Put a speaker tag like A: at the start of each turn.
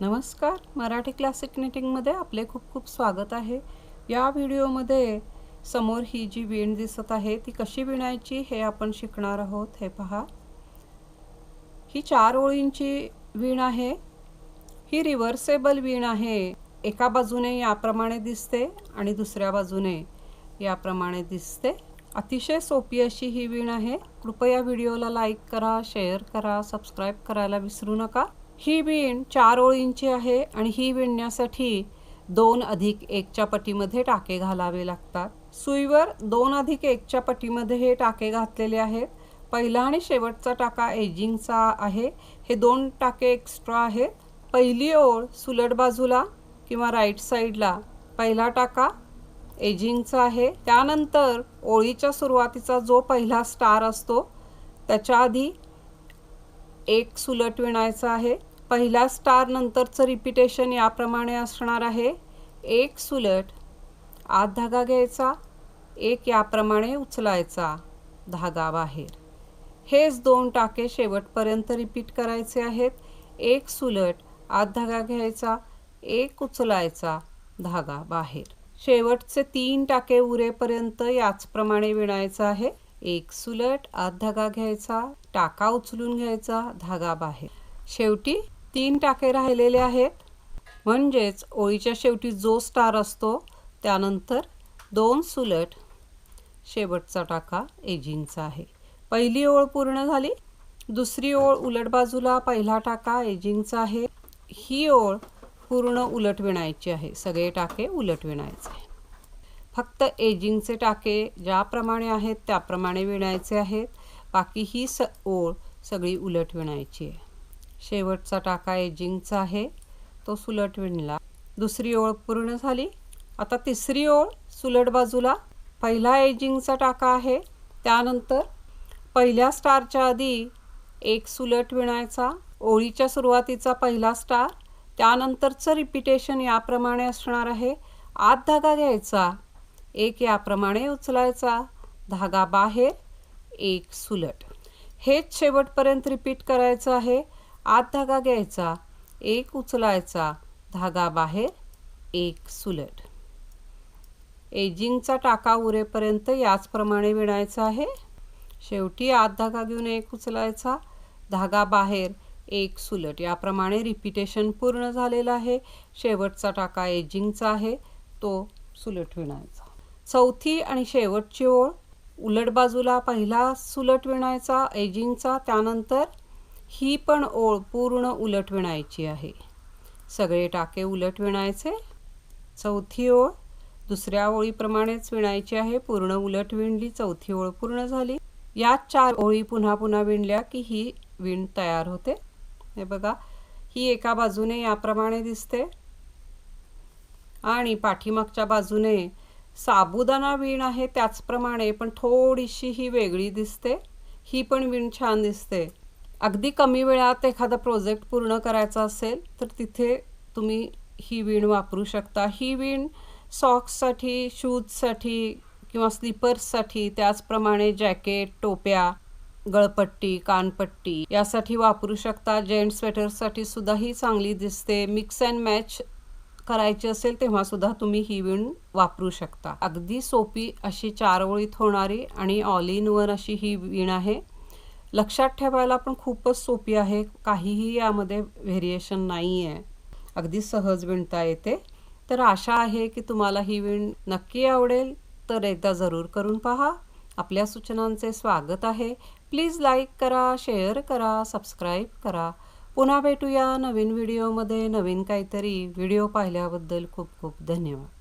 A: नमस्कार. मराठी क्लासिक निटिंगमध्ये आपले खूप खूप स्वागत आहे. या व्हिडिओमध्ये समोर ही जी विण दिसत आहे ती कशी विणायची हे आपण शिकणार आहोत हे पहा. ही चार ओळींची विण आहे. ही रिव्हर्सेबल विण आहे. एका बाजूने याप्रमाणे दिसते आणि दुसऱ्या बाजूने याप्रमाणे दिसते. अतिशय सोपी अशी ही विण आहे. कृपया व्हिडिओला लाईक करा शेअर करा सबस्क्राईब करायला विसरू नका. ही विण चार ओळींची आहे आणि ही विणण्यासाठी दोन अधिक एकच्या पटीमध्ये टाके घालावे लागतात. सुईवर दोन अधिक एकच्या पटीमध्ये हे टाके घातलेले आहेत. पहिला आणि शेवटचा टाका एजिंगचा आहे. हे दोन टाके एक्स्ट्रा आहेत. पहिली ओळ सुलट बाजूला किंवा राईट साईडला. पहिला टाका एजिंगचा आहे. त्यानंतर ओळीच्या सुरुवातीचा जो पहिला स्टार असतो त्याच्या आधी एक सुलट विणायचा आहे. पहिला स्टार नंतरचं रिपिटेशन याप्रमाणे असणार आहे. एक सुलट आत धागा घ्यायचा एक याप्रमाणे उचलायचा धागा बाहेर. हेच दोन टाके शेवटपर्यंत रिपीट करायचे आहेत. एक सुलट आत धागा घ्यायचा एक उचलायचा धागा बाहेर. शेवटचे तीन टाके उरेपर्यंत याचप्रमाणे विणायचं आहे. एक सुलट आत धागा घ्यायचा टाका उचलून घ्यायचा धागा बाहेर. शेवटी तीन टाके राहिलेले आहेत. म्हणजेच ओळीच्या शेवटी जो स्टार असतो त्यानंतर दोन सुलट. शेवटचा टाका एजिंगचा आहे. पहिली ओळ पूर्ण झाली. दुसरी ओळ उलट बाजूला पहिला टाका एजिंगचा आहे. ही ओळ पूर्ण उलट विणायची आहे. सगळे टाके उलट विणायचे. फक्त एजिंगचे टाके ज्याप्रमाणे आहेत त्याप्रमाणे विणायचे आहेत. बाकी ही स ओळ सगळी उलट विणायची आहे. शेवटचा टाका एजिंगचा आहे. तो सुलट विणला. दुसरी ओळ पूर्ण झाली. आता तिसरी ओळ सुलट बाजूला. पहिला एजिंगचा टाका आहे. त्यानंतर पहिल्या स्टारच्या आधी एक सुलट विणायचा. ओळीच्या सुरुवातीचा पहिला स्टार. त्यानंतरचं रिपिटेशन याप्रमाणे असणार आहे. आत धागा घ्यायचा. एक याप्रमाणे उचलायचा. धागा बाहेर. एक सुलट. हेच शेवटपर्यंत रिपीट करायचं आहे. आत धागा घ्यायचा एक उचलायचा धागा बाहेर एक सुलट. एजिंगचा टाका उरेपर्यंत याचप्रमाणे विणायचा आहे. शेवटी आत धागा घेऊन एक उचलायचा धागा बाहेर एक सुलट. याप्रमाणे रिपिटेशन पूर्ण झालेलं आहे. शेवटचा टाका एजिंगचा आहे. तो सुलट विणायचा. चौथी आणि शेवटची ओळ उलट बाजूला पहिला सुलट विणायचा एजिंगचा त्यानंतर ही पण ओळ पूर्ण उलट विणायची आहे. सगळे टाके उलट विणायचे. चौथी ओळ दुसऱ्या ओळीप्रमाणेच विणायची आहे. पूर्ण उलट विणली चौथी ओळ पूर्ण झाली. या चार ओळी पुन्हा पुन्हा विणल्या की ही विण तयार होते. हे बघा ही एका बाजूने याप्रमाणे दिसते आणि पाठीमागच्या बाजूने साबुदाणा विण आहे त्याचप्रमाणे पण थोडीशी ही वेगळी दिसते. ही पण विण छान दिसते. अगदी कमी वेळात एखादा प्रोजेक्ट पूर्ण करायचा असेल तर तिथे तुम्ही ही वीण वापरू शकता. ही वीण सॉक्ससाठी शूजसाठी किंवा स्लीपर्ससाठी त्याचप्रमाणे जॅकेट टोप्या गळपट्टी कानपट्टी यासाठी वापरू शकता. जेंट स्वेटरसाठी सुद्धा ही चांगली दिसते. मिक्स अँड मॅच करायची असेल तेव्हा सुद्धा तुम्ही ही विण वापरू शकता. अगदी सोपी अशी चार ओळीत होणारी आणि ऑल इन वन अशी ही विण आहे. लक्षात ठेवायला पण खूपच सोपी आहे. काहीही यामध्ये व्हेरिएशन नाही आहे अगदी सहज विणता येते. तर आशा आहे की तुम्हाला ही विण नक्की आवडेल. तर एकदा जरूर करून पहा. आपल्या सूचनांचे स्वागत आहे. प्लीज लाईक करा शेअर करा सबस्क्राईब करा. पुन्हा भेटूया नवीन व्हिडिओमध्ये नवीन काहीतरी व्हिडिओ पाहिल्याबद्दल खूप खूप धन्यवाद.